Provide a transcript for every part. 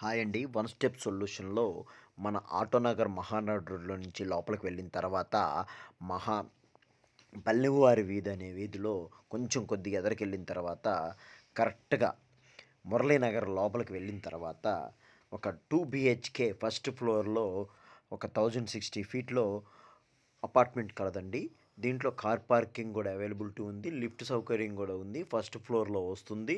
Hi అండి. One step సొల్యూషన్లో మన ఆటోనగర్ మహానగర్ నుంచి లోపలికి వెళ్ళిన తర్వాత మహా పల్లెవారి వీధి అనే వీధిలో కొంచెం కొద్దిగా ఎదరికి వెళ్ళిన తర్వాత కరెక్ట్గా మురళీనగర్ లోపలికి వెళ్ళిన తర్వాత ఒక టూ బిహెచ్కే ఫస్ట్ ఫ్లోర్లో ఒక థౌజండ్ సిక్స్టీ ఫీట్లో అపార్ట్మెంట్ కలదండి. దీంట్లో కార్ పార్కింగ్ కూడా అవైలబిలిటీ ఉంది లిఫ్ట్ సౌకర్యం కూడా ఉంది ఫస్ట్ ఫ్లోర్లో వస్తుంది.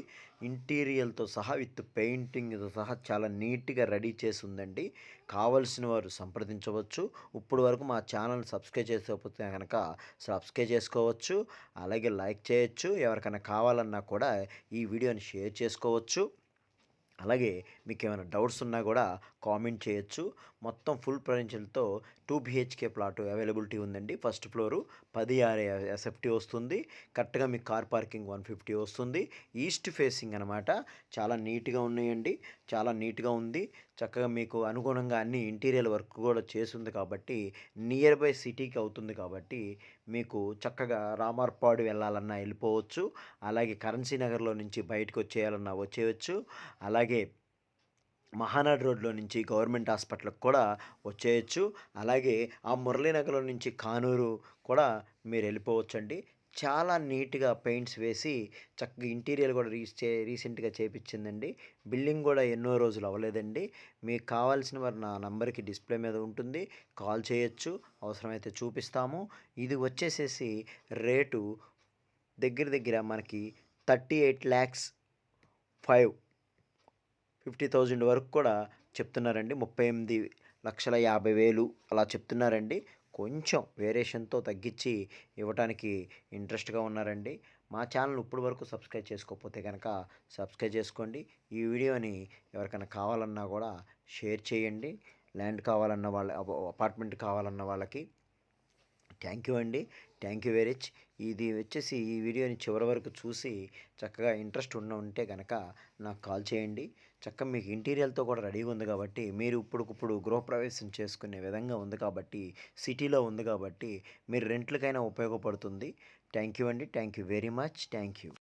ఇంటీరియర్తో సహా విత్ పెయింటింగ్తో సహా చాలా నీట్గా రెడీ చేసి ఉందండి. కావలసిన వారు సంప్రదించవచ్చు. ఇప్పుడు వరకు మా ఛానల్ సబ్స్క్రైబ్ చేసుకోకపోతే కనుక సబ్స్క్రైబ్ చేసుకోవచ్చు. అలాగే లైక్ చేయొచ్చు. ఎవరికైనా కావాలన్నా కూడా ఈ వీడియోని షేర్ చేసుకోవచ్చు. అలాగే మీకు ఏమైనా డౌట్స్ ఉన్నా కూడా కామెంట్ చేయొచ్చు. మొత్తం ఫుల్ ఫర్నిచర్తో టూ బిహెచ్కే ప్లాట్ అవైలబిలిటీ ఉందండి. ఫస్ట్ ఫ్లోరు పది ఆరు ఎస్ఎఫ్టీ వస్తుంది. కరెక్ట్గా మీకు కార్ పార్కింగ్ వన్ ఫిఫ్టీ వస్తుంది. ఈస్ట్ ఫేసింగ్ అనమాట చాలా నీట్గా ఉన్నాయండి. చాలా నీట్గా ఉంది. చక్కగా మీకు అనుగుణంగా అన్ని ఇంటీరియర్ వర్క్ కూడా చేసింది కాబట్టి నియర్ బై సిటీకి అవుతుంది కాబట్టి మీకు చక్కగా రామర్పాడు వెళ్ళాలన్నా వెళ్ళిపోవచ్చు. అలాగే కరెన్సీ నగర్లో నుంచి బయటకు వచ్చేయాలన్నా వచ్చేయచ్చు. అలాగే మహానాడు రోడ్లో నుంచి గవర్నమెంట్ హాస్పిటల్కి కూడా వచ్చేయచ్చు. అలాగే ఆ మురళీనగర్లో నుంచి కానూరు కూడా మీరు వెళ్ళిపోవచ్చండి. చాలా నీట్గా పెయింట్స్ వేసి చక్కగా ఇంటీరియర్ కూడా రీస్ చే రీసెంట్గా చేపించిందండి. బిల్డింగ్ కూడా ఎన్నో రోజులు అవ్వలేదండి. మీకు కావాల్సిన వారు నా నంబర్కి డిస్ప్లే మీద ఉంటుంది. కాల్ చేయొచ్చు అవసరమైతే చూపిస్తాము. ఇది వచ్చేసేసి రేటు దగ్గర దగ్గర మనకి thirty eight lakhs five fifty thousand వరకు కూడా చెప్తున్నారండి. ముప్పై ఎనిమిది లక్షల యాభై వేలు అలా చెప్తున్నారండి. కొంచెం వేరియేషన్తో తగ్గించి ఇవ్వడానికి ఇంట్రెస్ట్గా ఉన్నారండి. మా ఛానల్ ఇప్పుడు వరకు సబ్స్క్రైబ్ చేసుకోకపోతే కనుక సబ్స్క్రైబ్ చేసుకోండి. ఈ వీడియోని ఎవరికైనా కావాలన్నా కూడా షేర్ చేయండి. ల్యాండ్ కావాలన్న వాళ్ళ అపార్ట్మెంట్ కావాలన్న వాళ్ళకి థ్యాంక్ యూ అండి. Thank you very much. ఇది వచ్చేసి ఈ వీడియోని చివరి వరకు చూసి చక్కగా ఇంట్రెస్ట్ ఉన్న ఉంటే కనుక నాకు కాల్ చేయండి. చక్కగా మీకు ఇంటీరియర్తో కూడా రెడీగా ఉంది కాబట్టి మీరు ఇప్పుడుకిప్పుడు గృహప్రవేశం చేసుకునే విధంగా ఉంది కాబట్టి సిటీలో ఉంది కాబట్టి మీరు రెంట్లకైనా ఉపయోగపడుతుంది. థ్యాంక్ యూ అండి. Thank you very much. Thank you.